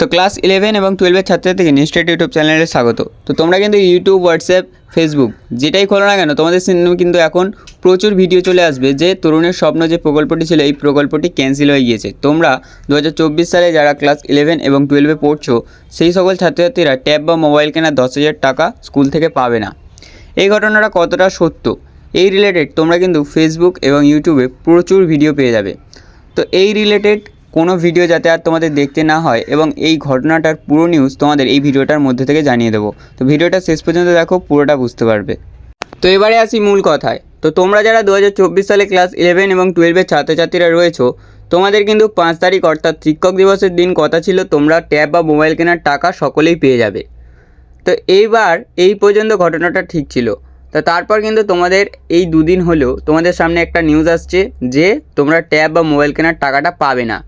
তো class eleven এবং টুয়েলভের ছাত্রছাত্রীকে নিশ্চয়ই ইউটিউব চ্যানেলে স্বাগত। তো তোমরা কিন্তু ইউটিউব, হোয়াটসঅ্যাপ, ফেসবুক যেটাই খোলো না কেন, তোমাদের সিনেমা কিন্তু এখন প্রচুর ভিডিও চলে আসবে যে তরুণের স্বপ্ন যে প্রকল্পটি ছিল, এই প্রকল্পটি ক্যান্সেল হয়ে গিয়েছে। তোমরা দু হাজার চব্বিশ সালে যারা ক্লাস ইলেভেন এবং টুয়েলভে পড়ছো, সেই সকল ছাত্রছাত্রীরা ট্যাব বা মোবাইল কেনার দশ হাজার টাকা স্কুল থেকে পাবে না। এই ঘটনাটা কতটা সত্য? এই রিলেটেড তোমরা কিন্তু ফেসবুক এবং ইউটিউবে প্রচুর ভিডিও পেয়ে যাবে। তো এই রিলেটেড কোনো ভিডিও যাতে আর তোমাদের দেখতে না হয় এবং এই ঘটনাটার পুরো নিউজ তোমাদের এই ভিডিওটার মধ্যে থেকে জানিয়ে দেবো। তো ভিডিওটা শেষ পর্যন্ত দেখো, পুরোটা বুঝতে পারবে। তো এবারে আসি মূল কথায়। তো তোমরা যারা দু হাজার চব্বিশ সালে ক্লাস ইলেভেন এবং টুয়েলভের ছাত্রছাত্রীরা রয়েছো, তোমাদের কিন্তু পাঁচ তারিখ অর্থাৎ শিক্ষক দিবসের দিন কথা ছিল, তোমরা ট্যাব বা মোবাইল কেনার টাকা সকলেই পেয়ে যাবে। তো এইবার এই পর্যন্ত ঘটনাটা ঠিক ছিল। তা তারপর কিন্তু তোমাদের এই দুদিন হলেও তোমাদের সামনে একটা নিউজ আসছে যে তোমরা ট্যাব বা মোবাইল কেনার টাকাটা পাবে না।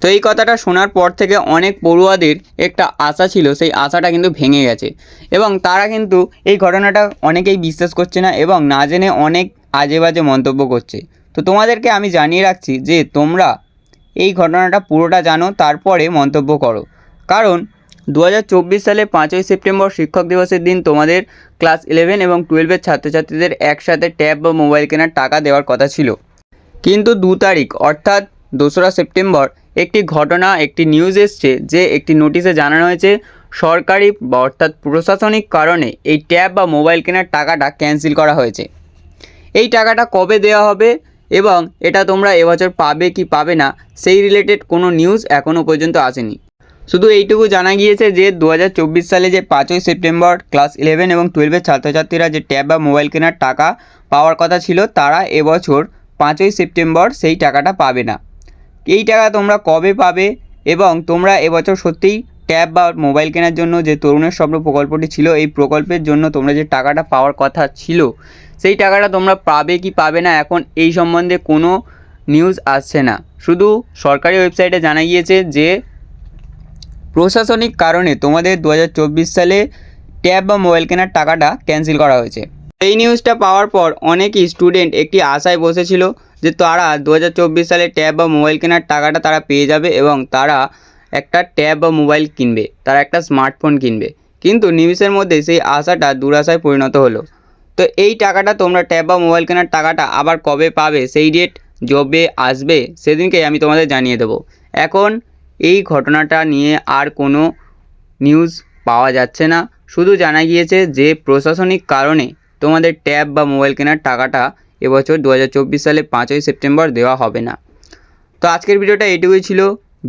তো এই কথাটা শোনার পর থেকে অনেক পড়ুয়াদের একটা আশা ছিল, সেই আশাটা কিন্তু ভেঙে গেছে। এবং তারা কিন্তু এই ঘটনাটা অনেকেই বিশ্বাস করছে না এবং না জেনে অনেক আজে বাজে মন্তব্য করছে। তো তোমাদেরকে আমি জানিয়ে রাখছি যে, তোমরা এই ঘটনাটা পুরোটা জানো, তারপরে মন্তব্য করো। কারণ দু হাজার চব্বিশ সালে পাঁচই সেপ্টেম্বর শিক্ষক দিবসের দিন তোমাদের ক্লাস ইলেভেন এবং টুয়েলভের ছাত্রছাত্রীদের একসাথে ট্যাব বা মোবাইল কেনার টাকা দেওয়ার কথা ছিল। কিন্তু দু তারিখ, অর্থাৎ দোসরা সেপ্টেম্বর একটি ঘটনা, একটি নিউজ এসছে যে একটি নোটিশে জানানো হয়েছে, সরকারি বা অর্থাৎ প্রশাসনিক কারণে এই ট্যাব বা মোবাইল কেনার টাকাটা ক্যান্সেল করা হয়েছে। এই টাকাটা কবে দেওয়া হবে এবং এটা তোমরা এবছর পাবে কি পাবে না, সেই রিলেটেড কোনো নিউজ এখনও পর্যন্ত আসেনি। শুধু এইটুকু জানা গিয়েছে যে দু হাজার চব্বিশ সালে যে পাঁচই সেপ্টেম্বর ক্লাস ইলেভেন এবং টুয়েলভের ছাত্রছাত্রীরা যে ট্যাব বা মোবাইল কেনার টাকা পাওয়ার কথা ছিল, তারা এবছর পাঁচই সেপ্টেম্বর সেই টাকাটা পাবে না। এই টাকা তোমরা কবে পাবে এবং তোমরা এবছর সত্যিই ট্যাব বা মোবাইল কেনার জন্য যে তরুণের স্বপ্ন প্রকল্পটি ছিল, এই প্রকল্পের জন্য তোমরা যে টাকাটা পাওয়ার কথা ছিল, সেই টাকাটা তোমরা পাবে কি পাবে না এখন এই সম্বন্ধে কোনো নিউজ আসছে না। শুধু সরকারি ওয়েবসাইটে জানা গিয়েছে যে, প্রশাসনিক কারণে তোমাদের দু হাজার চব্বিশ সালে ট্যাব বা মোবাইল কেনার টাকাটা ক্যান্সেল করা হয়েছে। এই নিউজটা পাওয়ার পর অনেকই স্টুডেন্ট একটি আশায় বসেছিল যে তারা দু হাজার চব্বিশ সালে ট্যাব বা মোবাইল কেনার টাকাটা তারা পেয়ে যাবে এবং তারা একটা ট্যাব বা মোবাইল কিনবে, তারা একটা স্মার্টফোন কিনবে। কিন্তু নিউজের মধ্যে সেই আশাটা দুরাশায় পরিণত হলো। তো এই টাকাটা তোমরা ট্যাব বা মোবাইল কেনার টাকাটা আবার কবে পাবে, সেই ডেট যবে আসবে, সেদিনকেই আমি তোমাদের জানিয়ে দেবো। এখন এই ঘটনাটা নিয়ে আর কোনো নিউজ পাওয়া যাচ্ছে না। শুধু জানা গিয়েছে যে প্রশাসনিক কারণে তোমাদের ট্যাব বা মোবাইল কেনার টাকাটা এবছর দু হাজার চব্বিশ সালে পাঁচই সেপ্টেম্বর দেওয়া হবে না। তো আজকের ভিডিওটা এইটুকুই ছিল।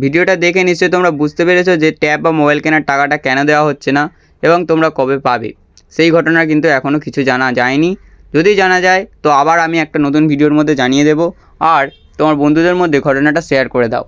ভিডিওটা দেখে নিশ্চয়ই তোমরা বুঝতে পেরেছ যে ট্যাব বা মোবাইল কেনার টাকাটা কেন দেওয়া হচ্ছে না এবং তোমরা কবে পাবে। সেই ঘটনা কিন্তু এখনও কিছু জানা যায়নি। যদি জানা যায়, তো আবার আমি একটা নতুন ভিডিওর মধ্যে জানিয়ে দেবো। আর তোমার বন্ধুদের মধ্যে ঘটনাটা শেয়ার করে দাও।